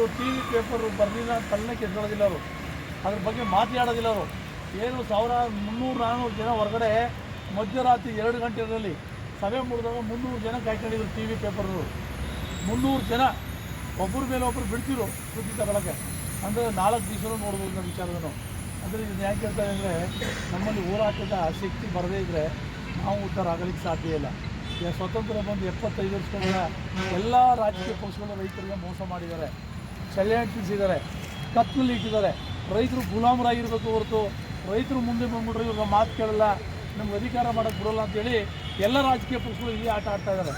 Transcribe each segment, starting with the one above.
ಅವರು T V paper ಬರಲಿಲ್ಲ ತಲೆ ಕೆಸ್ಕೊಳ್ಳೋದಿಲ್ಲ ಅವರು. ಅದ್ರ ಬಗ್ಗೆ ಮಾತಾಡೋದಿಲ್ಲ ಅವರು. ಏನು ಸಾವಿರ ಮುನ್ನೂರು ನಾನ್ನೂರು ಜನ ಹೊರಗಡೆ ಮಧ್ಯರಾತ್ರಿ ಎರಡು ಗಂಟೆಗಳಲ್ಲಿ ಸಭೆ ಮುಗಿದಾಗ ಮುನ್ನೂರು ಜನ ಕಾಯ್ಕೊಂಡಿದ್ರು ಟಿ ವಿ ಪೇಪರ್ಗಳು ಮುನ್ನೂರು ಜನ ಒಬ್ಬರ ಮೇಲೆ ಒಬ್ಬರು ಬಿಡ್ತಿರು ಸುದ್ದಿ ತಗೊಳಕ್ಕೆ. ಅಂದರೆ ನಾಲ್ಕು ದಿವಸನೂ ನೋಡ್ಬೋದು ನಮ್ಮ ವಿಚಾರದನ್ನು ಅಂದರೆ ಇದನ್ನ ಯಾಕೆ ಹೇಳ್ತಾರೆ ಅಂದರೆ ನಮ್ಮಲ್ಲಿ ಹೋರಾಟದ ಶಕ್ತಿ ಬರದೇ ಇದ್ದರೆ ನಾವು ಉದ್ಧಾರ ಆಗಲಿಕ್ಕೆ ಸಾಧ್ಯ ಇಲ್ಲ. ಈಗ ಸ್ವತಂತ್ರ ಬಂದು ಎಪ್ಪತ್ತೈದು ವರ್ಷಗಳ ಎಲ್ಲ ರಾಜಕೀಯ ಪಕ್ಷಗಳು ರೈತರಿಗೆ ಮೋಸ ಮಾಡಿದ್ದಾರೆ. ಚಳ್ಳೆಹಣ್ಣು ತಿಳಿಸಿದ್ದಾರೆ ಕತ್ತಲಲ್ಲಿ ಇಟ್ಟಿದ್ದಾರೆ. ರೈತರು ಗುಲಾಮರಾಗಿರ್ಬೇಕು ಹೊರತು ರೈತರು ಮುಂದೆ ಬಂದ್ಬಿಟ್ರೆ ಇವಾಗ ಮಾತು ಕೇಳಲ್ಲ, ನಮ್ಗೆ ಅಧಿಕಾರ ಮಾಡೋಕ್ಕೆ ಬಿಡೋಲ್ಲ ಅಂತೇಳಿ ಎಲ್ಲ ರಾಜಕೀಯ ಪಕ್ಷಗಳು ಇಲ್ಲಿ ಆಟ ಆಡ್ತಾ ಇದ್ದಾರೆ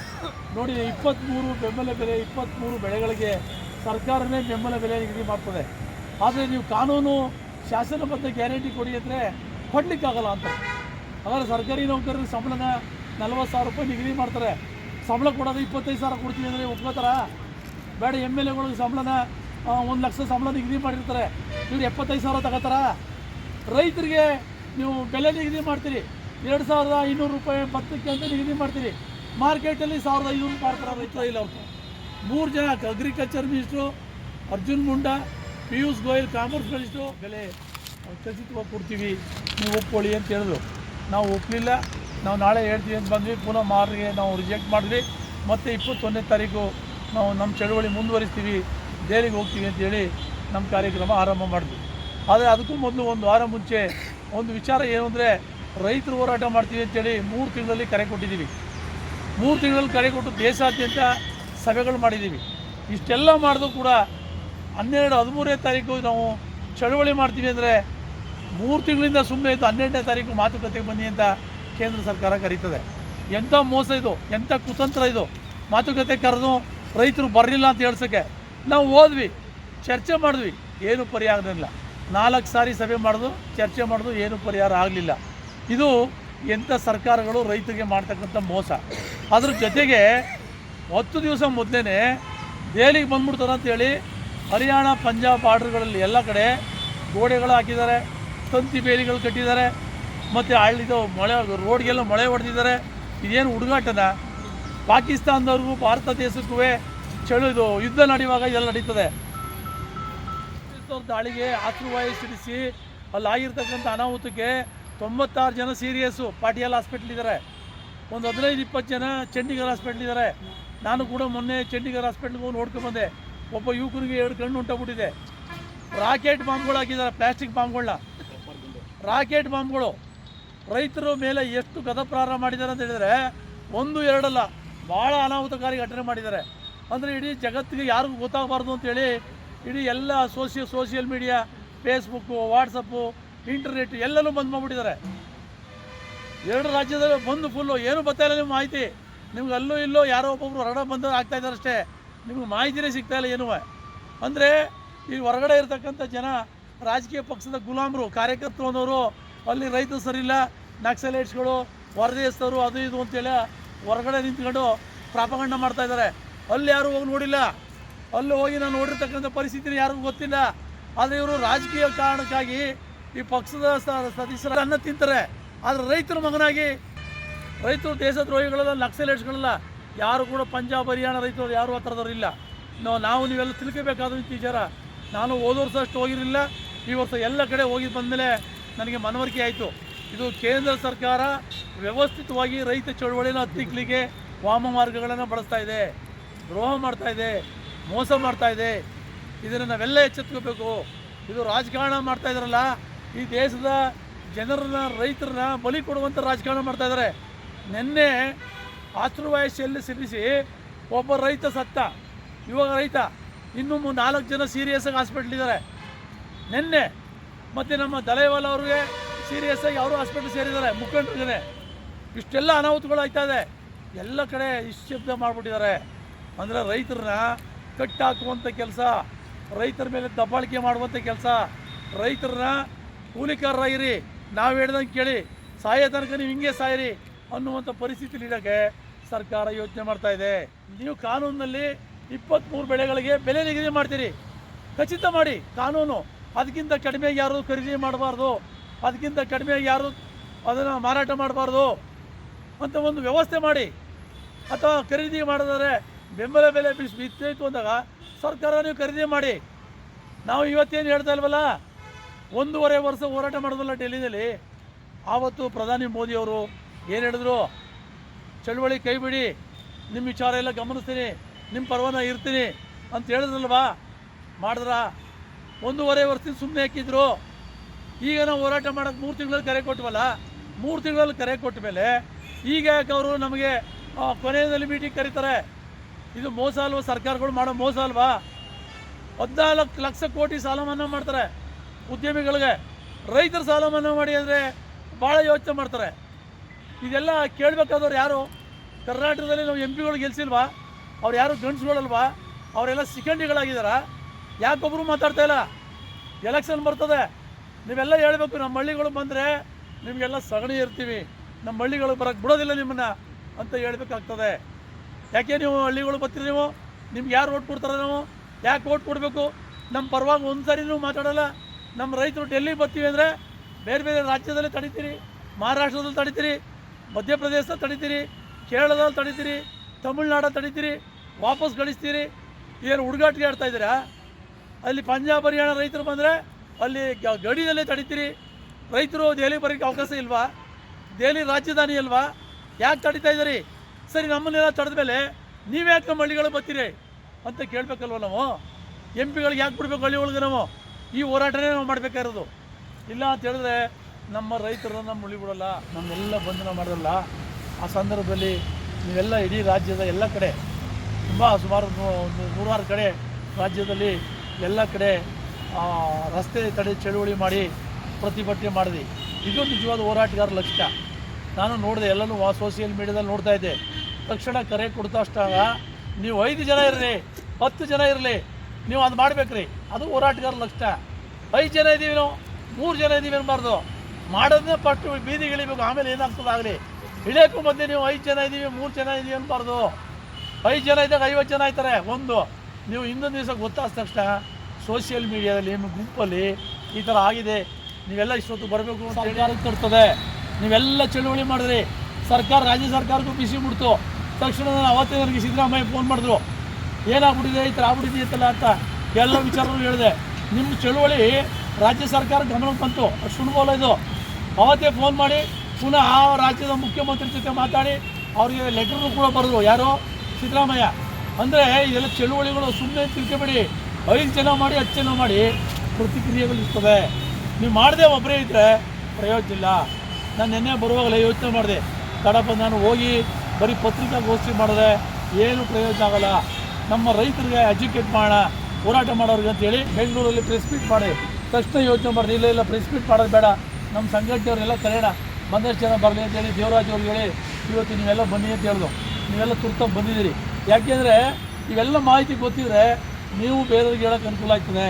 ನೋಡಿ, ಇಪ್ಪತ್ತ್ಮೂರು ಬೆಂಬಲ ಬೆಲೆ, ಇಪ್ಪತ್ತ್ಮೂರು ಬೆಳೆಗಳಿಗೆ ಸರ್ಕಾರನೇ ಬೆಂಬಲ ಬೆಲೆ ನಿಗದಿ ಮಾಡ್ತದೆ. ಆದರೆ ನೀವು ಕಾನೂನು ಶಾಸನಬದ್ಧ ಗ್ಯಾರಂಟಿ ಕೊಡಿ ಅಂದರೆ ಕೊಡಲಿಕ್ಕಾಗಲ್ಲ ಅಂತ. ಹಾಗಾದ್ರೆ ಸರ್ಕಾರಿ ನೌಕರರು ಸಂಬಳನ ನಲ್ವತ್ತು ಸಾವಿರ ರೂಪಾಯಿ ನಿಗದಿ ಮಾಡ್ತಾರೆ. ಸಂಬಳ ಕೊಡೋದು ಇಪ್ಪತ್ತೈದು ಸಾವಿರ ಕೊಡ್ತೀವಿ ಅಂದರೆ ಒಪ್ಕೋತಾರ? ಬೇಡ, ಎಂ ಎಲ್ ಎಗಳಿಗೆ ಸಂಬಳನ ಒಂದು ಲಕ್ಷ ಸಂಬಳ ನಿಗದಿ ಮಾಡಿರ್ತಾರೆ. ಇವ್ರು ಎಪ್ಪತ್ತೈದು ಸಾವಿರ ತಗೋತಾರ? ರೈತರಿಗೆ ನೀವು ಬೆಲೆ ನಿಗದಿ ಮಾಡ್ತೀರಿ. ಎರಡು ಸಾವಿರದ ಐನೂರು ರೂಪಾಯಿ ಭತ್ತಕ್ಕೆ ಅಂತ ನಿಗದಿ ಮಾಡ್ತೀರಿ. ಮಾರ್ಕೆಟಲ್ಲಿ ಸಾವಿರದ ಐನೂರು ಮಾಡ್ತಾರೆ ರೈತ ಇಲ್ಲ ಅವ್ರು. ಮೂರು ಜನ agriculture minister Arjun Munda, Piyush Goyal commerce minister ಬೆಲೆ ಖಚಿತವಾಗಿ ಕೊಡ್ತೀವಿ. ನೀವು ಒಪ್ಕೊಳ್ಳಿ ಅಂತ ಹೇಳಿದ್ರು. ನಾವು ಒಪ್ಪಲಿಲ್ಲ ನಾವು ನಾಳೆ ಹೇಳ್ತೀವಿ ಅಂತ ಬಂದ್ವಿ. ಪುನಃ ಮಾರಿಗೆ ನಾವು ರಿಜೆಕ್ಟ್ ಮಾಡಿದ್ವಿ. ಮತ್ತು ಇಪ್ಪತ್ತೊಂದನೇ ತಾರೀಕು ನಾವು ನಮ್ಮ ಚಳುವಳಿ ಮುಂದುವರಿಸ್ತೀವಿ. ದೆಹಲಿಗೆ ಹೋಗ್ತೀವಿ ಅಂತೇಳಿ ನಮ್ಮ ಕಾರ್ಯಕ್ರಮ ಆರಂಭ ಮಾಡಿದ್ವಿ. ಆದರೆ ಅದಕ್ಕೂ ಮೊದಲು ಒಂದು ವಾರ ಮುಂಚೆ ಒಂದು ವಿಚಾರ ಏನು ಅಂದರೆ ರೈತರು ಹೋರಾಟ ಮಾಡ್ತೀವಿ ಅಂತೇಳಿ ಮೂರು ತಿಂಗಳಲ್ಲಿ ಕರೆ ಕೊಟ್ಟಿದ್ದೀವಿ. ಮೂರು ತಿಂಗಳಲ್ಲಿ ಕರೆ ಕೊಟ್ಟು ದೇಶಾದ್ಯಂತ ಸಭೆಗಳು ಮಾಡಿದ್ದೀವಿ. ಇಷ್ಟೆಲ್ಲ ಮಾಡಿದ್ರು ಕೂಡ ಹನ್ನೆರಡು ಹದಿಮೂರನೇ ತಾರೀಕು ನಾವು ಚಳುವಳಿ ಮಾಡ್ತೀವಿ ಅಂದರೆ ಮೂರು ತಿಂಗಳಿಂದ ಸುಮ್ಮನೆ ಇದ್ದು ಹನ್ನೆರಡನೇ ತಾರೀಕು ಮಾತುಕತೆಗೆ ಬನ್ನಿ ಅಂತ ಕೇಂದ್ರ ಸರ್ಕಾರ ಕರೀತದೆ. ಎಂಥ ಮೋಸ ಇದು, ಎಂಥ ಕುತಂತ್ರ ಇದು. ಮಾತುಕತೆ ಕರೆದು ರೈತರು ಬರಲಿಲ್ಲ ಅಂತ ಹೇಳ್ಸೋಕ್ಕೆ ನಾವು ಹೋದ್ವಿ, ಚರ್ಚೆ ಮಾಡಿದ್ವಿ, ಏನು ಪರಿಹಾರ ಆಗಲಿಲ್ಲ ನಾಲ್ಕು ಸಾರಿ ಸಭೆ ಮಾಡಿದ್ರು, ಚರ್ಚೆ ಮಾಡಿದ್ರು, ಏನು ಪರಿಹಾರ ಆಗಲಿಲ್ಲ. ಇದು ಎಂಥ ಸರ್ಕಾರಗಳು ರೈತರಿಗೆ ಮಾಡ್ತಕ್ಕಂಥ ಮೋಸ. ಅದ್ರ ಜೊತೆಗೆ ಹತ್ತು ದಿವಸ ಮೊದಲೇ ದೆಹಲಿಗೆ ಬಂದ್ಬಿಡ್ತಾರೆ ಅಂತೇಳಿ ಹರಿಯಾಣ, ಪಂಜಾಬ್ ಬಾರ್ಡ್ರ್ಗಳಲ್ಲಿ ಎಲ್ಲ ಕಡೆ ಗೋಡೆಗಳು ಹಾಕಿದ್ದಾರೆ, ತಂತಿ ಬೇಲಿಗಳು ಕಟ್ಟಿದ್ದಾರೆ, ಮತ್ತು ಹಳ್ಳಿದು ಮಳೆ, ರೋಡ್ಗೆಲ್ಲ ಮಳೆ ಹೊಡೆದಿದ್ದಾರೆ. ಇದೇನು ಹುಡುಗಾಟನ? ಪಾಕಿಸ್ತಾನದವ್ರಿಗೂ, ಭಾರತ ದೇಶಕ್ಕೂ ಚಳು ಯುದ್ಧ ನಡೆಯುವಾಗ ಇದೆಲ್ಲ ನಡೀತದೆ. ದಾಳಿಗೆ ಆತುರವಾಯು ಸಿಡಿಸಿ ಅಲ್ಲಿ ಆಗಿರ್ತಕ್ಕಂಥ ಅನಾಹುತಕ್ಕೆ ತೊಂಬತ್ತಾರು ಜನ ಸೀರಿಯಸ್ಸು ಪಾಟಿಯಾಲ್ ಹಾಸ್ಪಿಟ್ಲ್ ಇದ್ದಾರೆ. ಒಂದು ಹದಿನೈದು, ಇಪ್ಪತ್ತು ಜನ ಚಂಡೀಗಢ ಹಾಸ್ಪಿಟ್ಲ್ ಇದ್ದಾರೆ. ನಾನು ಕೂಡ ಮೊನ್ನೆ ಚಂಡೀಗಢ ಹಾಸ್ಪಿಟ್ಲ್ಗೆ ಹೋಗಿ ನೋಡ್ಕೊಂಬಂದೆ ಒಬ್ಬ ಯುವಕನಿಗೆ ಎರಡು ಕಣ್ಣು ಉಂಟಾಗ್ಬಿಟ್ಟಿದೆ ರಾಕೆಟ್ ಬಾಂಬ್ಗಳು ಹಾಕಿದ್ದಾರೆ ಪ್ಲಾಸ್ಟಿಕ್ ಬಾಂಬ್ಗಳನ್ನ ರಾಕೆಟ್ ಬಾಂಬ್ಗಳು. ರೈತರ ಮೇಲೆ ಎಷ್ಟು ಗದಪ್ರಾರ ಮಾಡಿದ್ದಾರೆ ಅಂತ ಹೇಳಿದರೆ, ಒಂದು, ಎರಡಲ್ಲ ಭಾಳ ಅನಾಹುತಕಾರಿ ಘಟನೆ ಮಾಡಿದ್ದಾರೆ. ಅಂದರೆ ಇಡೀ ಜಗತ್ತಿಗೆ ಯಾರಿಗೂ ಗೊತ್ತಾಗಬಾರ್ದು ಅಂತೇಳಿ ಇಡೀ ಎಲ್ಲ social social media Facebook WhatsApp internet ಎಲ್ಲನೂ ಬಂದ್ ಮಾಡಿಬಿಟ್ಟಿದ್ದಾರೆ. ಎರಡು ರಾಜ್ಯದಲ್ಲಿ ಬಂದು ಫುಲ್ಲು ಏನು ಇಲ್ಲ ನಿಮ್ಮ ಮಾಹಿತಿ? ನಿಮ್ಗೆ ಅಲ್ಲೂ ಇಲ್ಲೋ ಯಾರೋ ಒಬ್ಬೊಬ್ರು ಹೊರಗಡೆ ಬಂದು ಆಗ್ತಾ ಇದ್ದಾರೆ ಅಷ್ಟೇ. ನಿಮ್ಗೆ ಮಾಹಿತಿನೇ ಸಿಗ್ತಾ ಇಲ್ಲ ಏನೂ? ಅಂದರೆ ಈ ಹೊರಗಡೆ ಇರತಕ್ಕಂಥ ಜನ, ರಾಜಕೀಯ ಪಕ್ಷದ ಗುಲಾಮರು, ಕಾರ್ಯಕರ್ತರು ಅನ್ನೋರು, ಅಲ್ಲಿ ರೈತರು ಸರಿಯಿಲ್ಲ ನಕ್ಸಲೈಟ್ಸ್ಗಳು ವರದೇಶರು ಅದು ಇದು ಅಂತೇಳಿ ಹೊರಗಡೆ ನಿಂತ್ಕೊಂಡು ಪ್ರಾಪಗಂಡ ಮಾಡ್ತಾ ಇದ್ದಾರೆ. ಅಲ್ಲಿ ಯಾರು ಹೋಗಿ ನೋಡಿಲ್ಲ. ಅಲ್ಲಿ ಹೋಗಿ ನಾನು ನೋಡಿರ್ತಕ್ಕಂಥ ಪರಿಸ್ಥಿತಿನ ಯಾರಿಗೂ ಗೊತ್ತಿಲ್ಲ. ಆದರೆ ಇವರು ರಾಜಕೀಯ ಕಾರಣಕ್ಕಾಗಿ ಈ ಪಕ್ಷದ ಸದಸ್ಯರ ಅನ್ನ ತಿಂತಾರೆ. ಆದರೆ ರೈತರ ಮಗನಾಗಿ ರೈತರು ದೇಶದ್ರೋಹಿಗಳಲ್ಲ, ನಕ್ಸಲೈಟ್ಸ್ಗಳಲ್ಲ, ಯಾರು ಕೂಡ ಪಂಜಾಬ್, ಹರಿಯಾಣ ರೈತರು ಯಾರು ಆ ಥರದವ್ರು ಇಲ್ಲ. ನಾವು ನಾವು ನೀವೆಲ್ಲ ತಿಳ್ಕೋಬೇಕಾದ ವಿಚಾರ. ನಾನು ಹೋದ ವರ್ಷ ಅಷ್ಟು ಹೋಗಿರಲಿಲ್ಲ. ಈ ವರ್ಷ ಎಲ್ಲ ಕಡೆ ಹೋಗಿ ಬಂದಮೇಲೆ ನನಗೆ ಮನವರಿಕೆ ಆಯಿತು. ಇದು ಕೇಂದ್ರ ಸರ್ಕಾರ ವ್ಯವಸ್ಥಿತವಾಗಿ ರೈತ ಚಳುವಳಿಯನ್ನು ಹತ್ತಿಕ್ಕಲಿಕ್ಕೆ ವಾಮ ಮಾರ್ಗಗಳನ್ನು ಬಳಸ್ತಾ ಇದೆ. ದ್ರೋಹ ಮಾಡ್ತಾ ಇದೆ, ಮೋಸ ಮಾಡ್ತಾ ಇದೆ, ಇದನ್ನು ನಾವೆಲ್ಲ ಎಚ್ಚೆತ್ಕೋಬೇಕು. ಇದು ರಾಜಕಾರಣ ಮಾಡ್ತಾ ಈ ದೇಶದ ಜನರನ್ನ, ರೈತರನ್ನ ಬಲಿ ಕೊಡುವಂಥ ರಾಜಕಾರಣ ಮಾಡ್ತಾ ಇದ್ದಾರೆ. ನಿನ್ನೆ ಆತೃವಾಯಸ್ಸಲ್ಲಿ ಸಿರಿಸಿ ಒಬ್ಬ ರೈತ ಸತ್ತ ಇವಾಗ ರೈತ, ಇನ್ನೂ ಮೂ- ನಾಲ್ಕು ಜನ ಸೀರಿಯಸ್ ಆಗಿ ಹಾಸ್ಪಿಟ್ಲ್ ಇದ್ದಾರೆ. ನಿನ್ನೆ ಮತ್ತು ನಮ್ಮ ದಲೈವಾಲ್ ಅವ್ರಿಗೆ ಸೀರಿಯಸ್ ಆಗಿ ಅವರು ಹಾಸ್ಪಿಟ್ಲ್ ಸೇರಿದ್ದಾರೆ ಮುಖಂಡರಿಗೆ ಇಷ್ಟೆಲ್ಲ ಅನಾಹುತಗಳು ಆಯ್ತಾ ಇದೆ. ಎಲ್ಲ ಕಡೆ ನಿಶ್ಶಬ್ದ ಮಾಡಿಬಿಟ್ಟಿದ್ದಾರೆ. ಅಂದರೆ ರೈತರನ್ನ ಕಟ್ಟಾಕುವಂಥ ಕೆಲಸ, ರೈತರ ಮೇಲೆ ದಬ್ಬಾಳಿಕೆ ಮಾಡುವಂಥ ಕೆಲಸ, ರೈತರನ್ನ ಕೂಲಿಕಾರರಾಗಿರಿ ನಾವು ಹೇಳ್ದಂಗೆ ಕೇಳಿ, ಸಾಯೋ ತನಕ ನೀವು ಹಿಂಗೆ ಸಾಯಿರಿ ಅನ್ನುವಂಥ ಪರಿಸ್ಥಿತಿ ಇಡೋಕ್ಕೆ ಸರ್ಕಾರ ಯೋಚನೆ ಮಾಡ್ತಾ ಇದೆ. ನೀವು ಕಾನೂನಿನಲ್ಲಿ ಇಪ್ಪತ್ತ್ಮೂರು ಬೆಳೆಗಳಿಗೆ ಬೆಲೆ ನಿಗದಿ ಮಾಡ್ತೀರಿ. ಖಚಿತ ಮಾಡಿ ಕಾನೂನು. ಅದಕ್ಕಿಂತ ಕಡಿಮೆ ಯಾರು ಖರೀದಿ ಮಾಡಬಾರ್ದು? ಅದಕ್ಕಿಂತ ಕಡಿಮೆ ಯಾರು ಅದನ್ನು ಮಾರಾಟ ಮಾಡಬಾರ್ದು? ಅಂತ ಒಂದು ವ್ಯವಸ್ಥೆ ಮಾಡಿ. ಅಥವಾ ಖರೀದಿ ಮಾಡಿದರೆ ಬೆಂಬಲ ಬೆಲೆ ಬಿಸಿ ಬಿತ್ತೈತು ಅಂದಾಗ ಸರ್ಕಾರ ನೀವು ಖರೀದಿ ಮಾಡಿ. ನಾವು ಇವತ್ತೇನು ಹೇಳ್ತಾ ಇಲ್ವಲ್ಲ? ಒಂದೂವರೆ ವರ್ಷ ಹೋರಾಟ ಮಾಡಿದ್ವಲ್ಲ ಡೆಲ್ಲಿನಲ್ಲಿ. ಆವತ್ತು ಪ್ರಧಾನಿ ಮೋದಿಯವರು ಏನು ಹೇಳಿದ್ರು? ಚಳುವಳಿ ಕೈ ಬಿಡಿ. ನಿಮ್ಮ ವಿಚಾರ ಎಲ್ಲ ಗಮನಿಸ್ತೀನಿ. ನಿಮ್ಮ ಪರವಾನ ಇರ್ತೀನಿ ಅಂತ ಹೇಳಿದ್ರಲ್ವಾ? ಮಾಡಿದ್ರ? ಒಂದೂವರೆ ವರ್ಷದಿಂದ ಸುಮ್ಮನೆ ಹಾಕಿದ್ರು. ಈಗ ನಾವು ಹೋರಾಟ ಮಾಡೋಕ್ಕೆ ಮೂರು ತಿಂಗಳಲ್ಲಿ ಕರೆ ಕೊಟ್ವಲ್ಲ? ಮೂರು ತಿಂಗಳಲ್ಲಿ ಕರೆ ಕೊಟ್ಟ ಮೇಲೆ ಈಗ ಯಾಕೆ ಅವರು ನಮಗೆ ಕೊನೆಯಲ್ಲಿ ಮೀಟಿಂಗ್ ಕರೀತಾರೆ? ಇದು ಮೋಸ ಅಲ್ವಾ? ಸರ್ಕಾರಗಳು ಮಾಡೋ ಮೋಸ ಅಲ್ವಾ? ಹದಿನಾಲ್ಕು ಲಕ್ಷ ಕೋಟಿ ಸಾಲ ಮನ್ನಾ ಮಾಡ್ತಾರೆ ಉದ್ಯಮಿಗಳಿಗೆ. ರೈತರ ಸಾಲ ಮನ್ನಾ ಮಾಡಿ ಅಂದರೆ ಭಾಳ ಯೋಚನೆ ಮಾಡ್ತಾರೆ. ಇದೆಲ್ಲ ಕೇಳಬೇಕಾದವ್ರು ಯಾರು? ಕರ್ನಾಟಕದಲ್ಲಿ ನಾವು ಎಂ ಪಿಗಳು ಗೆಲ್ಸಿಲ್ವಾ? ಅವ್ರು ಯಾರು ಗಂಡ್ಸ್ಗಳಲ್ವಾ? ಅವರೆಲ್ಲ ಸಿಖಂಡಿಗಳಾಗಿದ್ದಾರಾ ಯಾಕೊಬ್ಬರು ಮಾತಾಡ್ತಾ ಇಲ್ಲ? ಎಲೆಕ್ಷನ್ ಬರ್ತದೆ. ನೀವೆಲ್ಲ ಹೇಳಬೇಕು, ನಮ್ಮ ಹಳ್ಳಿಗಳು ಬಂದರೆ ನಿಮಗೆಲ್ಲ ಸಗಣಿ ಇರ್ತೀವಿ. ನಮ್ಮ ಹಳ್ಳಿಗಳು ಬರೋಕ್ಕೆ ಬಿಡೋದಿಲ್ಲ ನಿಮ್ಮನ್ನು ಅಂತ ಹೇಳ್ಬೇಕಾಗ್ತದೆ. ಯಾಕೆ ನೀವು ಹಳ್ಳಿಗಳು ಬರ್ತೀರಿ ನೀವು? ನಿಮ್ಗೆ ಯಾರು ಓಟ್ ಕೊಡ್ತಾರೆ ನಾವು? ಯಾಕೆ ಓಟ್ ಕೊಡಬೇಕು? ನಮ್ಮ ಪರವಾಗಿ ಒಂದು ಸಾರಿ ನೀವು ಮಾತಾಡಲ್ಲ. ನಮ್ಮ ರೈತರು ಡೆಲ್ಲಿಗೆ ಬರ್ತೀವಿ ಅಂದರೆ ಬೇರೆ ಬೇರೆ ರಾಜ್ಯದಲ್ಲಿ ತಡಿತೀರಿ, ಮಹಾರಾಷ್ಟ್ರದಲ್ಲಿ ತಡಿತೀರಿ, ಮಧ್ಯಪ್ರದೇಶದಲ್ಲಿ ತಡಿತೀರಿ, ಕೇರಳದಲ್ಲಿ ತಡಿತೀರಿ ತಮಿಳ್ನಾಡ ತಡಿತೀರಿ, ವಾಪಸ್ ಗಳಿಸ್ತೀರಿ. ಏನು ಹುಡುಗಾಟಿಗೆ ಆಡ್ತಾ ಇದ್ದೀರಾ? ಅಲ್ಲಿ ಪಂಜಾಬ್ ಹರಿಯಾಣ ರೈತರು ಬಂದರೆ ಅಲ್ಲಿ ಗಡಿಯಲ್ಲೇ ತಡಿತೀರಿ. ರೈತರು ದೆಹಲಿ ಬರೋಕ್ಕೆ ಅವಕಾಶ ಇಲ್ವಾ? ದೆಹಲಿ ರಾಜಧಾನಿ ಅಲ್ವಾ? ಯಾಕೆ ತಡಿತಾ ಇದ್ದೀರಿ? ಸರಿ, ನಮ್ಮನ್ನೆಲ್ಲ ತಡೆದ ಮೇಲೆ ನೀವು ಯಾಕೆ ಹಳ್ಳಿಗಳು ಬರ್ತೀರಿ ಅಂತ ಕೇಳಬೇಕಲ್ವ ನಾವು? ಎಂ ಪಿಗಳಿಗೆ ಯಾಕೆ ಬಿಡ್ಬೇಕು ಹಳ್ಳಿ ಒಳಗೆ ನಾವು? ಈ ಹೋರಾಟನೇ ನಾವು ಮಾಡಬೇಕಾಗಿರೋದು ಇಲ್ಲ ಅಂತ ಹೇಳಿದ್ರೆ ನಮ್ಮ ರೈತರನ್ನ ನಮ್ಮ ಉಳಿ ಬಿಡಲ್ಲ, ನಮ್ಮೆಲ್ಲ ಬಂಧನ ಮಾಡೋಲ್ಲ ಆ ಸಂದರ್ಭದಲ್ಲಿ ನೀವೆಲ್ಲ ಇಡೀ ರಾಜ್ಯದ ಎಲ್ಲ ಕಡೆ, ತುಂಬ ಸುಮಾರು ಒಂದು ನೂರಾರು ಕಡೆ ರಾಜ್ಯದಲ್ಲಿ ಎಲ್ಲ ಕಡೆ ರಸ್ತೆ ತಡೆ ಚಳುವಳಿ ಮಾಡಿ ಪ್ರತಿಭಟನೆ ಮಾಡಿದ್ವಿ. ಇದು ನಿಜವಾದ ಹೋರಾಟಗಾರ ಲಕ್ಷ್ಯ ನಾನು ನೋಡಿದೆ ಎಲ್ಲನೂ ಸೋಷಿಯಲ್ ಮೀಡಿಯಾದಲ್ಲಿ ನೋಡ್ತಾ ಇದ್ದೆ. ತಕ್ಷಣ ಕರೆ ಕೊಡ್ತಾ ನೀವು ಐದು ಜನ ಇರಲಿ ಹತ್ತು ಜನ ಇರಲಿ, ನೀವು ಅದು ಮಾಡ್ಬೇಕ್ರಿ. ಅದು ಹೋರಾಟಗಾರ ಲಕ್ಷ್ಯ. ಐದು ಜನ ಇದ್ದೀವಿ ನಾವು, ಮೂರು ಜನ ಇದ್ದೀವಿ ಅನ್ಬಾರ್ದು. ಮಾಡೋದನ್ನೇ ಫಸ್ಟ್ ಬೀದಿಗೆ ಇಳಿಬೇಕು, ಆಮೇಲೆ ಏನಾಗ್ತದೆ ಆಗಲಿ. ಇಳಿಯೋಕ್ಕೂ ಮಧ್ಯೆ ನೀವು ಐದು ಜನ ಇದ್ದೀವಿ ಮೂರು ಜನ ಇದ್ದೀವಿ ಅನ್ಬಾರ್ದು. ಐದು ಜನ ಇದ್ದಾಗ ಐವತ್ತು ಜನ ಆಯ್ತಾರೆ. ಒಂದು, ನೀವು ಇನ್ನೊಂದು ದಿವಸ ಗೊತ್ತಾದ ತಕ್ಷಣ ಸೋಷಿಯಲ್ ಮೀಡಿಯಾದಲ್ಲಿ ನಿಮ್ಮ ಗುಂಪಲ್ಲಿ ಈ ಥರ ಆಗಿದೆ. ನೀವೆಲ್ಲ ಇಷ್ಟೊತ್ತು ಬರಬೇಕು ಅಂತ ಸರ್ಕಾರಕ್ಕೆ ತರ್ತದೆ. ನೀವೆಲ್ಲ ಚಳುವಳಿ ಮಾಡಿದ್ರಿ. ಸರ್ಕಾರ, ರಾಜ್ಯ ಸರ್ಕಾರಕ್ಕೂ ಬಿಸಿ ಬಿಡ್ತು ತಕ್ಷಣ ಅವತ್ತೇ ನನಗೆ ಸಿದ್ದರಾಮಯ್ಯ ಫೋನ್ ಮಾಡಿದ್ರು. ಏನಾಗ್ಬಿಟ್ಟಿದೆ? ಈ ಥರ ಆಗ್ಬಿಟ್ಟಿದೆ ಅಂತಲ್ಲ ಅಂತ ಎಲ್ಲ ವಿಚಾರಗಳು ಹೇಳಿದೆ. ನಿಮ್ಮ ಚಳುವಳಿ ರಾಜ್ಯ ಸರ್ಕಾರ ಗಮನಕ್ಕೆ ಬಂತು. ಸುಳ್ಬೋಲ್ಲ ಇದು. ಅವತ್ತೇ ಫೋನ್ ಮಾಡಿ, ಪುನಃ ಆ ರಾಜ್ಯದ ಮುಖ್ಯಮಂತ್ರಿ ಜೊತೆ ಮಾತಾಡಿ, ಅವರಿಗೆ ಲೆಟರ್ನು ಕೂಡ ಬರೆದ್ರು. ಯಾರು? ಸಿದ್ದರಾಮಯ್ಯ. ಅಂದರೆ ಇದೆಲ್ಲ ಚಳುವಳಿಗಳು ಸುಮ್ಮನೆ ತಿಳ್ಕೊಬೇಡಿ. ಐದು ಜನ ಮಾಡಿ, ಹತ್ತು ಜನ ಮಾಡಿ ಪ್ರತಿಕ್ರಿಯೆಗಳು ಇರ್ತವೆ. ನೀವು ಮಾಡಿದೆ ಒಬ್ಬರೇ ಇದ್ದರೆ ಪ್ರಯೋಜನ ಇಲ್ಲ. ನಾನು ನಿನ್ನೆ ಬರುವಾಗಲೇ ಯೋಚನೆ ಮಾಡಿದೆ. ತಡಪ್ಪ ನಾನು ಹೋಗಿ ಬರೀ ಪತ್ರಿಕಾಗೋಷ್ಠಿ ಮಾಡಿದ್ರೆ ಏನು ಪ್ರಯೋಜನ ಆಗಲ್ಲ. ನಮ್ಮ ರೈತರಿಗೆ ಎಜುಕೇಟ್ ಮಾಡೋಣ, ಹೋರಾಟ ಮಾಡೋರಿಗೆ ಅಂತೇಳಿ ಬೆಂಗಳೂರಲ್ಲಿ ಪ್ರೆಸ್ ಮೀಟ್ ಮಾಡಿ. ತಕ್ಷಣ ಯೋಚನೆ ಮಾಡಿ ಇಲ್ಲ ಇಲ್ಲ ಪ್ರೆಸ್ ಮೀಟ್ ಮಾಡೋದು ಬೇಡ. ನಮ್ಮ ಸಂಘಟನೆಯವರೆಲ್ಲ ಕರೆಯೋಣ, ಬಂದಷ್ಟು ಜನ ಬರಲಿ ಅಂತೇಳಿ ದೇವರಾಜ್ ಅವ್ರಿಗೆ ಹೇಳಿ, ಇವತ್ತು ನೀವೆಲ್ಲ ಬನ್ನಿ ಅಂತ ಹೇಳಿದ್ರು. ನೀವೆಲ್ಲ ತುರ್ತಾಗಿ ಬಂದಿದ್ದೀರಿ. ಯಾಕೆಂದರೆ ಇವೆಲ್ಲ ಮಾಹಿತಿ ಗೊತ್ತಿದ್ರೆ ನೀವು ಬೇರೆಯವ್ರಿಗೆ ಹೇಳೋಕ್ಕೆ ಅನುಕೂಲ ಆಗ್ತದೆ.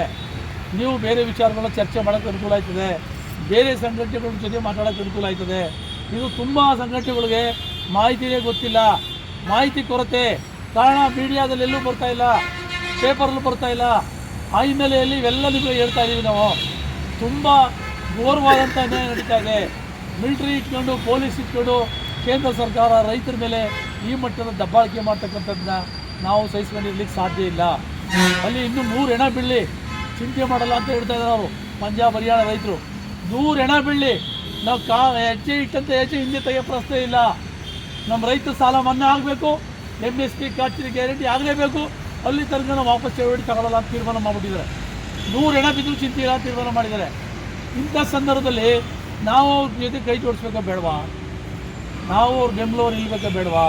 ನೀವು ಬೇರೆ ವಿಚಾರಗಳನ್ನ ಚರ್ಚೆ ಮಾಡೋಕ್ಕೆ ಅನುಕೂಲ ಆಯ್ತದೆ ಬೇರೆ ಸಂಘಟನೆಗಳ ಜೊತೆ ಮಾತಾಡೋಕ್ಕೆ ಅನುಕೂಲ ಆಯ್ತದೆ ಇದು ತುಂಬ ಸಂಘಟನೆಗಳಿಗೆ ಮಾಹಿತಿನೇ ಗೊತ್ತಿಲ್ಲ. ಮಾಹಿತಿ ಕೊರತೆ. ಕಾರಣ ಮೀಡಿಯಾದಲ್ಲಿ ಎಲ್ಲೂ ಬರ್ತಾ ಇಲ್ಲ. ಪೇಪರಲ್ಲೂ ಬರ್ತಾ ಇಲ್ಲ. ಆ ಹಿನ್ನೆಲೆಯಲ್ಲಿ ಇವೆಲ್ಲ ನಿಮಗೆ ಹೇಳ್ತಾ ಇದ್ದೀವಿ ನಾವು. ತುಂಬ ಘೋರವಾದಂಥ ಅನ್ಯಾಯ ನಡೀತಾ ಇದೆ. ಮಿಲಿಟರಿ ಇಟ್ಕೊಂಡು, ಪೊಲೀಸ್ ಇಟ್ಕೊಂಡು, ಕೇಂದ್ರ ಸರ್ಕಾರ ರೈತರ ಮೇಲೆ ಈ ಮಟ್ಟದ ದಬ್ಬಾಳಿಕೆ ಮಾಡ್ತಕ್ಕಂಥದ್ದನ್ನ ನಾವು ಸಹಿಸ್ಕೊಂಡಿರ್ಲಿಕ್ಕೆ ಸಾಧ್ಯ ಇಲ್ಲ. ಅಲ್ಲಿ ಇನ್ನೂ ನೂರು ಹೆಣ ಬೀಳಲಿ ಚಿಂತೆ ಮಾಡಲ್ಲ ಅಂತ ಹೇಳ್ತಾ ಇದ್ದಾರೆ ಅವರು. ಪಂಜಾಬ್, ಹರಿಯಾಣ ರೈತರು. ನೂರು ಹೆಣ ಬೀಳಲಿ ನಾವು ಕಾ, ಹೆಜ್ಜೆ ಇಟ್ಟಂತ ಹೆಜ್ಜೆ ಹಿಂದೆ ತೆಗೆಯೋ ಪ್ರಶ್ನೆ ಇಲ್ಲ. ನಮ್ಮ ರೈತ ಸಾಲ ಮನ್ನಾ ಆಗಬೇಕು ಎಂ ಎಸ್ ಪಿ ಖಾತ್ರಿ ಗ್ಯಾರಂಟಿ ಆಗಲೇಬೇಕು, ಅಲ್ಲಿ ತನಕ ನಾವು ವಾಪಸ್ ಚಳವಳಿ ತಗೊಳ್ಳಲ್ಲ ಅಂತ ತೀರ್ಮಾನ ಮಾಡಿಬಿಟ್ಟಿದ್ದಾರೆ. ನೂರು ಎಣ ಬಿದ್ದರೂ ಚಿಂತೆ ಇಲ್ಲ ತೀರ್ಮಾನ ಮಾಡಿದ್ದಾರೆ. ಇಂಥ ಸಂದರ್ಭದಲ್ಲಿ ನಾವು ಅವ್ರ ಜೊತೆ ಕೈ ಜೋಡಿಸ್ಬೇಕಾ ಬೇಡವಾ? ನಾವು ಅವ್ರ ಬೆಂಬಲವ್ರು ನಿಲ್ಬೇಕಾ ಬೇಡವಾ?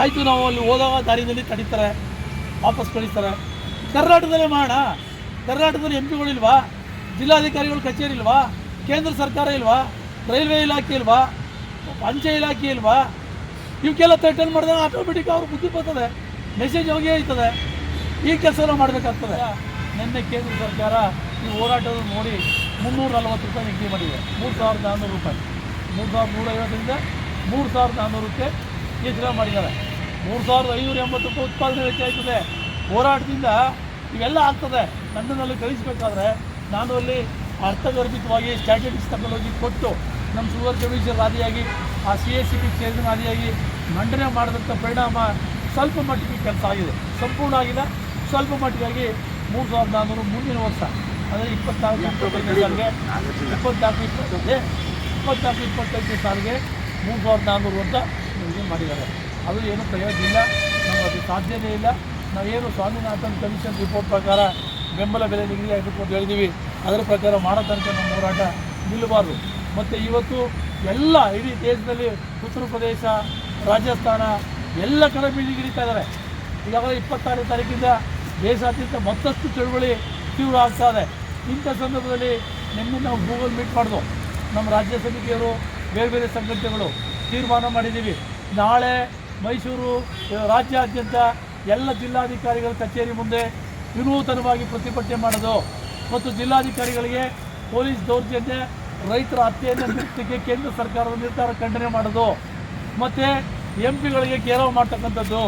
ಆಯಿತು ನಾವು ಅಲ್ಲಿ ಹೋದಾಗ ದಾರಿನಲ್ಲಿ ತಡೀತಾರೆ, ವಾಪಸ್ ಕಳೀತಾರೆ ಕರ್ನಾಟಕದಲ್ಲೇ ಮಾಡೋಣ. ಕರ್ನಾಟಕದಲ್ಲಿ ಎಂ ಪಿಗಳಿಲ್ವಾ ಜಿಲ್ಲಾಧಿಕಾರಿಗಳ ಕಚೇರಿ ಇಲ್ವಾ? ಕೇಂದ್ರ ಸರ್ಕಾರ ಇಲ್ವಾ? ರೈಲ್ವೆ ಇಲಾಖೆ ಇಲ್ವಾ? ಅಂಚೆ ಇಲಾಖೆ ಇಲ್ವಾ? ಇವಕ್ಕೆಲ್ಲ ತಟ್ಟಲ್ಲಿ ಮಾಡಿದಾಗ ಆಟೋಮೆಟಿಕ್ ಅವ್ರು ಬುದ್ಧಿ ಬರ್ತದೆ. ಮೆಸೇಜ್ ಹೋಗಿ ಆಯ್ತದೆ ಈ ಕೆಲಸನ ಮಾಡಬೇಕಾಗ್ತದೆ. ನಿನ್ನೆ ಕೇಂದ್ರ ಸರ್ಕಾರ ಈ ಹೋರಾಟದ ನೋಡಿ ಮುನ್ನೂರ ನಲ್ವತ್ತು ರೂಪಾಯಿ ನಿಗದಿ ಮಾಡಿದೆ. ಮೂರು ಸಾವಿರದ ನಾನ್ನೂರು ರೂಪಾಯಿ. ಮೂರು ಸಾವಿರದ ನೂರೈವತ್ತರಿಂದ ಮೂರು ಸಾವಿರದ ನಾನ್ನೂರಕ್ಕೆ ಹೆಚ್ಚಳ ಮಾಡಿದ್ದಾರೆ. ಮೂರು ಸಾವಿರದ ಐನೂರ ಎಂಬತ್ತು ರೂಪಾಯಿ ಉತ್ಪಾದನೆ ವೆಚ್ಚ ಆಯ್ತದೆ. ಹೋರಾಟದಿಂದ ಇವೆಲ್ಲ ಆಗ್ತದೆ. ನನ್ನಲ್ಲಿ ಕಳಿಸ್ಬೇಕಾದ್ರೆ ನಾನು ಅಲ್ಲಿ ಅರ್ಥಗರ್ಭಿತವಾಗಿ ಸ್ಟ್ಯಾಟಿಸ್ಟಿಕ್ಸ್ ತಗೊಂಡೋಗಿ ಕೊಟ್ಟು ನಮ್ಮ ಶುಗರ್ ಕಮಿಷನ್ ಆದಿಯಾಗಿ ಆ C S C P chairman ಆದಿಯಾಗಿ ಮಂಡನೆ ಮಾಡಿದಂಥ ಪರಿಣಾಮ ಸ್ವಲ್ಪ ಮಟ್ಟಿಗೆ ಕೆಲಸ ಆಗಿದೆ. ಸಂಪೂರ್ಣ ಆಗಿಲ್ಲ. ಸ್ವಲ್ಪ ಮಟ್ಟಿಗಾಗಿ ಮೂರು ಸಾವಿರದ ನಾನ್ನೂರು ಮುಂದಿನ ವರ್ಷ. ಅಂದರೆ ಇಪ್ಪತ್ನಾಲ್ಕು ಇಪ್ಪತ್ತೈದನೇ ಸಾಲಿಗೆ ಇಪ್ಪತ್ನಾಲ್ಕು ಇಪ್ಪತ್ತೈದು ಇಪ್ಪತ್ನಾಲ್ಕು ಇಪ್ಪತ್ತೈದನೇ ಸಾಲಿಗೆ ಮೂರು ಸಾವಿರದ ನಾನ್ನೂರು ಅಂತ ನಿಮಗೆ ಮಾಡಿದ್ದಾರೆ. ಅದು ಏನು ಪ್ರಯೋಜನ ನಮಗೆ ಅದು ಸಾಧ್ಯನೇ ಇಲ್ಲ. ನಾವೇನು ಸ್ವಾಮಿನಾಥನ್ ಕಮಿಷನ್ ರಿಪೋರ್ಟ್ ಪ್ರಕಾರ ಬೆಂಬಲ ಬೆಲೆ ನಿಗದಿ ಆಗಬೇಕು ಅಂತ ಹೇಳಿದ್ದೀವಿ. ಅದರ ಪ್ರಕಾರ ಮಾಡೋ ತನಕ ನಮ್ಮ ಹೋರಾಟ ನಿಲ್ಲಬಾರ್ದು. ಮತ್ತು ಇವತ್ತು ಎಲ್ಲ ಇಡೀ ದೇಶದಲ್ಲಿ ಉತ್ತರ ಪ್ರದೇಶ ರಾಜಸ್ಥಾನ ಎಲ್ಲ ಕಡೆ ಬೀದಿಗಿರಿತಾ ಇದ್ದಾರೆ ಈಗಾಗಲೇ ಇಪ್ಪತ್ತಾರನೇ ತಾರೀಕಿಂದ ದೇಶಾದ್ಯಂತ ಮತ್ತಷ್ಟು ಚಳುವಳಿ ತೀವ್ರ ಆಗ್ತಾ ಇದೆ. ಇಂಥ ಸಂದರ್ಭದಲ್ಲಿ ನಿನ್ನೆ ನಾವು ಗೂಗಲ್ ಮೀಟ್ ಮಾಡಿದ್ವು ನಮ್ಮ ರಾಜ್ಯ ಸಮಿತಿಯವರು ಬೇರೆ ಬೇರೆ ಸಂಘಟನೆಗಳು ತೀರ್ಮಾನ ಮಾಡಿದ್ದೀವಿ. ನಾಳೆ ಮೈಸೂರು ರಾಜ್ಯಾದ್ಯಂತ ಎಲ್ಲ ಜಿಲ್ಲಾಧಿಕಾರಿಗಳ ಕಚೇರಿ ಮುಂದೆ ವಿನೂತನವಾಗಿ ಪ್ರತಿಭಟನೆ ಮಾಡೋದು ಮತ್ತು ಜಿಲ್ಲಾಧಿಕಾರಿಗಳಿಗೆ ಪೊಲೀಸ್ ದೌರ್ಜನ್ಯ, ರೈತರ ಹತ್ಯೆಯನ್ನು ನಿಲ್ಲಿಸಲಿಕ್ಕೆ ಕೇಂದ್ರ ಸರ್ಕಾರದ ನಿರ್ಧಾರ ಖಂಡನೆ ಮಾಡೋದು. ಮತ್ತು ಎಂ ಪಿಗಳಿಗೆ ಘೇರಾವ್ ಮಾಡ್ತಕ್ಕಂಥದ್ದು.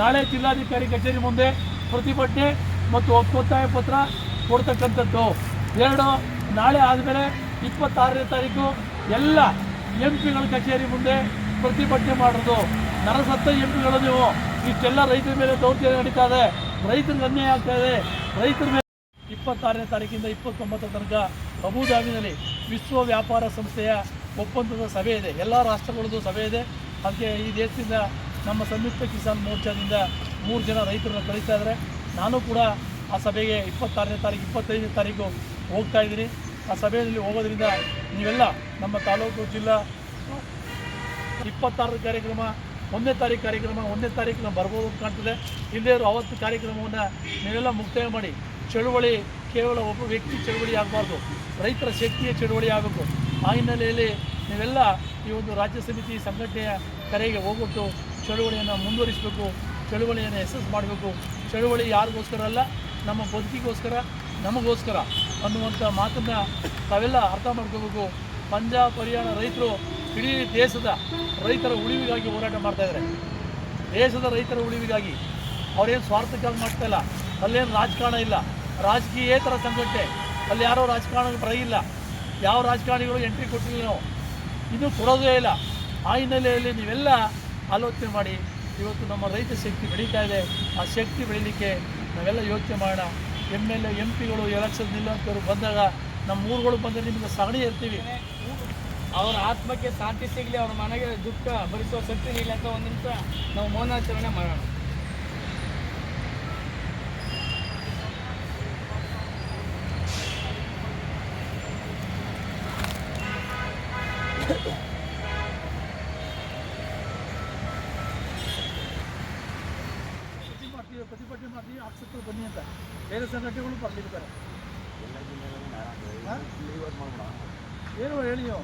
ನಾಳೆ ಜಿಲ್ಲಾಧಿಕಾರಿ ಕಚೇರಿ ಮುಂದೆ ಪ್ರತಿಭಟನೆ ಮತ್ತು ಒತ್ತಾಯ ಪತ್ರ ಕೊಡ್ತಕ್ಕಂಥದ್ದು. ಎರಡು, ನಾಳೆ ಆದಮೇಲೆ ಇಪ್ಪತ್ತಾರನೇ ತಾರೀಕು ಎಲ್ಲ ಎಂ ಪಿಗಳ ಕಚೇರಿ ಮುಂದೆ ಪ್ರತಿಭಟನೆ ಮಾಡೋದು ನರಸತ್ತ ಎಂ ಪಿಗಳು ನೀವು. ಇಷ್ಟೆಲ್ಲ ರೈತರ ಮೇಲೆ ದೌರ್ಜನ್ಯ ನಡೀತಾ ಇದೆ. ರೈತರಿಗೆ ಅನ್ಯಾಯ ಆಗ್ತಾ ಇದೆ. ರೈತರ ಮೇಲೆ ಇಪ್ಪತ್ತಾರನೇ ತಾರೀಕಿಂದ ಇಪ್ಪತ್ತೊಂಬತ್ತರ ತನಕ ಅಬುಧಾಬಿನಲ್ಲಿ ವಿಶ್ವ ವ್ಯಾಪಾರ ಸಂಸ್ಥೆಯ ಒಪ್ಪಂದದ ಸಭೆ ಇದೆ. ಎಲ್ಲ ರಾಷ್ಟ್ರಗಳದ್ದು ಸಭೆ ಇದೆ. ಅದಕ್ಕೆ ಈ ದೇಶದಿಂದ ನಮ್ಮ ಸಂಯುಕ್ತ ಕಿಸಾನ್ ಮೋರ್ಚಾದಿಂದ ಮೂರು ಜನ ರೈತರನ್ನ ಕಳಿಸ್ತಾ ಇದ್ದಾರೆ. ನಾನು ಕೂಡ ಆ ಸಭೆಗೆ ಇಪ್ಪತ್ತಾರನೇ ತಾರೀಕು, ಇಪ್ಪತ್ತೈದನೇ ತಾರೀಕು ಹೋಗ್ತಾ ಇದ್ದೀನಿ. ಆ ಸಭೆಯಲ್ಲಿ ಹೋಗೋದ್ರಿಂದ ನೀವೆಲ್ಲ ನಮ್ಮ ತಾಲೂಕು, ಜಿಲ್ಲಾ ಇಪ್ಪತ್ತಾರರ ಕಾರ್ಯಕ್ರಮ, ಒಂದನೇ ತಾರೀಕು ಕಾರ್ಯಕ್ರಮ, ಒಂದನೇ ತಾರೀಕು ನಾವು ಬರ್ಬೋದು ಅಂತ ಕಾಣ್ತದೆ. ಇಲ್ಲದೇ ಇರೋ ಅವತ್ತು ಕಾರ್ಯಕ್ರಮವನ್ನು ನೀವೆಲ್ಲ ಮುಕ್ತಾಯ ಮಾಡಿ, ಚಳುವಳಿ ಕೇವಲ ಒಬ್ಬ ವ್ಯಕ್ತಿ ಚಳುವಳಿ ಆಗಬಾರ್ದು. ರೈತರ ಶಕ್ತಿಯ ಚಳುವಳಿ ಆಗಬೇಕು. ಆ ಹಿನ್ನೆಲೆಯಲ್ಲಿ ನೀವೆಲ್ಲ ಈ ಒಂದು ರಾಜ್ಯ ಸಮಿತಿ ಸಂಘಟನೆಯ ಕರೆಗೆ ಹೋಗ್ಬಿಟ್ಟು ಚಳುವಳಿಯನ್ನು ಮುಂದುವರಿಸಬೇಕು, ಚಳುವಳಿಯನ್ನು ಯಶಸ್ಸು ಮಾಡಬೇಕು. ಚಳುವಳಿ ಯಾರಿಗೋಸ್ಕರ ಅಲ್ಲ, ನಮ್ಮ ಬದುಕಿಗೋಸ್ಕರ, ನಮಗೋಸ್ಕರ ಅನ್ನುವಂಥ ಮಾತನ್ನು ತಾವೆಲ್ಲ ಅರ್ಥ ಮಾಡ್ಕೋಬೇಕು. ಪಂಜಾಬ್ ಹರಿಯಾಣ ರೈತರು ಇಡೀ ದೇಶದ ರೈತರ ಉಳಿವಿಗಾಗಿ ಹೋರಾಟ ಮಾಡ್ತಾ ಇದ್ದಾರೆ. ದೇಶದ ರೈತರ ಉಳಿವಿಗಾಗಿ. ಅವ್ರೇನು ಸ್ವಾರ್ಥಕ್ಕಾಗಿ ಮಾಡ್ತಾ ಇಲ್ಲ, ಅಲ್ಲೇನು ರಾಜಕಾರಣ ಇಲ್ಲ. ರಾಜಕೀಯೇತರ ಸಂಘಟನೆ ಅಲ್ಲಿ ಯಾರೋ ರಾಜಕಾರಣ ಇಲ್ಲ. ಯಾವ ರಾಜಕಾರಣಿಗಳು ಎಂಟ್ರಿ ಕೊಟ್ಟಿಲ್ಲ ನಾವು? ಇದು ಕೊಡೋದೇ ಇಲ್ಲ. ಆ ಹಿನ್ನೆಲೆಯಲ್ಲಿ ನೀವೆಲ್ಲ ಆಲೋಚನೆ ಮಾಡಿ, ಇವತ್ತು ನಮ್ಮ ರೈತ ಶಕ್ತಿ ಬೆಳೀತಾ ಇದೆ. ಆ ಶಕ್ತಿ ಬೆಳೀಲಿಕ್ಕೆ ನಾವೆಲ್ಲ ಯೋಚನೆ ಮಾಡೋಣ. ಎಂ ಎಲ್ ಎ, ಎಂ ಪಿಗಳು ಎಲೆಕ್ಷನ್ ನಿಲ್ಲುವಂಥವ್ರು ಬಂದಾಗ ನಮ್ಮ ಊರುಗಳು ಬಂದರೆ ನಿಮಗೆ ಸಗಣಿ ಇರ್ತೀವಿ. ಅವರ ಆತ್ಮಕ್ಕೆ ಶಾಂತಿ ಸಿಗಲಿ, ಅವ್ರ ಮನೆಗೆ ದುಃಖ ಭರಿಸುವ ಶಕ್ತಿ ಇಲ್ಲ ಅಂತ ಒಂದು ನಿಮಿಷ ನಾವು ಮೌನಾಚರಣೆ ಮಾಡೋಣ ಪ್ರತಿ ಮಾಡ್ತೀವಿ ಪ್ರತಿಭಟನೆ ಮಾಡ್ತೀವಿ ಆಕ್ಷೇಪಗಳು ಬನ್ನಿ ಅಂತ ಬೇರೆ ಹಾ? ಏನು ಹೇಳಿ ನೀವು?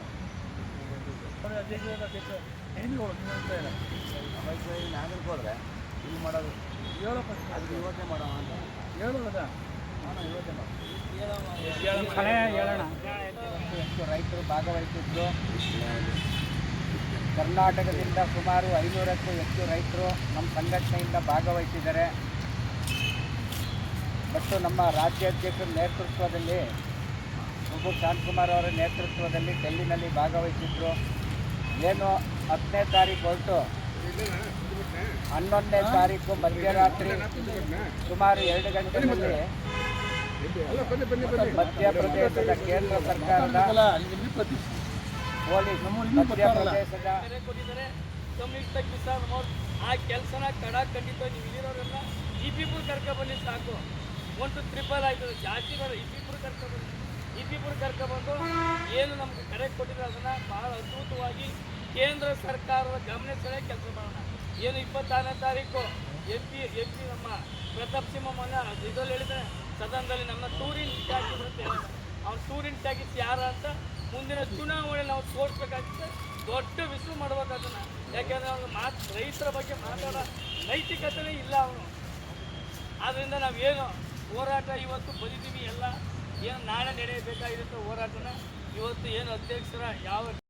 ಏನು ನಾಗರಿಕ ಹೋದ್ರೆ ಇಲ್ಲಿ ಮಾಡೋದು. ಹೇಳಪ್ಪ ಯೋಚನೆ ಮಾಡೋಣ ಅಂತ. ನಾನು ಯೋಚನೆ ಹೇಳೋಣ. ರೈತರು ಭಾಗವಹಿಸಿದ್ರು? ಕರ್ನಾಟಕದಿಂದ ಸುಮಾರು ಐನೂರಕ್ಕೂ ಹೆಚ್ಚು ರೈತರು ನಮ್ಮ ಸಂಘಟನೆಯಿಂದ ಭಾಗವಹಿಸಿದ್ದಾರೆ. ಮತ್ತು ನಮ್ಮ ರಾಜ್ಯಾಧ್ಯಕ್ಷರ ನೇತೃತ್ವದಲ್ಲಿ ಪ್ರಭು ಶಾಂತಕುಮಾರ್ ಅವರ ನೇತೃತ್ವದಲ್ಲಿ ಡೆಲ್ಲಿನಲ್ಲಿ ಭಾಗವಹಿಸಿದ್ರು ಏನು ಹತ್ತನೇ ತಾರೀಕು ಹೊರಟು ಹನ್ನೊಂದನೇ ತಾರೀಕು ಮಧ್ಯರಾತ್ರಿ ಸುಮಾರು ಎರಡು ಗಂಟೆಯಲ್ಲಿ ಮಧ್ಯಪ್ರದೇಶದ ಕೇಂದ್ರ ಸರ್ಕಾರದ ಪೊಲೀಸ್. ಮಧ್ಯಪ್ರದೇಶದ ಆ ಕೆಲಸನ ಕಡ ಖಂಡಿತ ನೀವು ಇಲ್ಲಿರೋರೆಲ್ಲ ಕರ್ಕ ಕರ್ಕೊಬನ್ನಿ ಸಾಕು ಒಂದು ಟ್ರಿಪಲ್ ಆಯ್ತು. ಜಾಸ್ತಿ ಬೇಡ, ಇಬ್ಬಿಬ್ರು ಕರ್ಕೊಬಂದು ಇಬ್ಬಿಬ್ರು ಕರ್ಕೊಬಂದು ಏನು ನಮ್ಗೆ ಕರೆ ಕೊಟ್ಟಿದ್ರೆ ಅದನ್ನು ಬಹಳ ಅದ್ಭುತವಾಗಿ ಕೇಂದ್ರ ಸರ್ಕಾರದ ಗಮನ ಸೆಳೆ ಕೆಲಸ ಮಾಡೋಣ. ಏನು ಇಪ್ಪತ್ತಾರನೇ ತಾರೀಕು, ಎಂ ಪಿ ಎಂ ಪಿ ನಮ್ಮ ಪ್ರತಾಪ್ ಸಿಂಹ ಮೊನ್ನೆ ಇದ್ರಲ್ಲಿ ಹೇಳಿದ್ರೆ ಸದನದಲ್ಲಿ ನಮ್ಮ ಟೂರಿನ್ ಟ್ಯಾಕ್ಸ್ ಬರುತ್ತೆ ಅವ್ನು ಟೂರಿನ್ ಟ್ಯಾಗಿಸ್ ಯಾರ ಅಂತ ಮುಂದಿನ ಚುನಾವಣೆ ನಾವು ತೋರಿಸ್ಬೇಕಾಗುತ್ತೆ ದೊಡ್ಡ ವಿಸು ಮಾಡ್ಬೇಕು ಅದನ್ನು. ಯಾಕೆಂದ್ರೆ ಅವ್ನು ಮಾತು ರೈತರ ಬಗ್ಗೆ ಮಾತಾಡೋ ನೈತಿಕತೆನೇ ಇಲ್ಲ ಅವನು. ಆದ್ದರಿಂದ ನಾವೇನು ಹೋರಾಟ ಇವತ್ತು ಬದಿದ್ದೀವಿ ಎಲ್ಲ. ಏನು ನಾಳೆ ನಡೆಯಬೇಕಾಗಿರುತ್ತೆ ಹೋರಾಟನ. ಇವತ್ತು ಏನು ಅಧ್ಯಕ್ಷರ ಯಾವ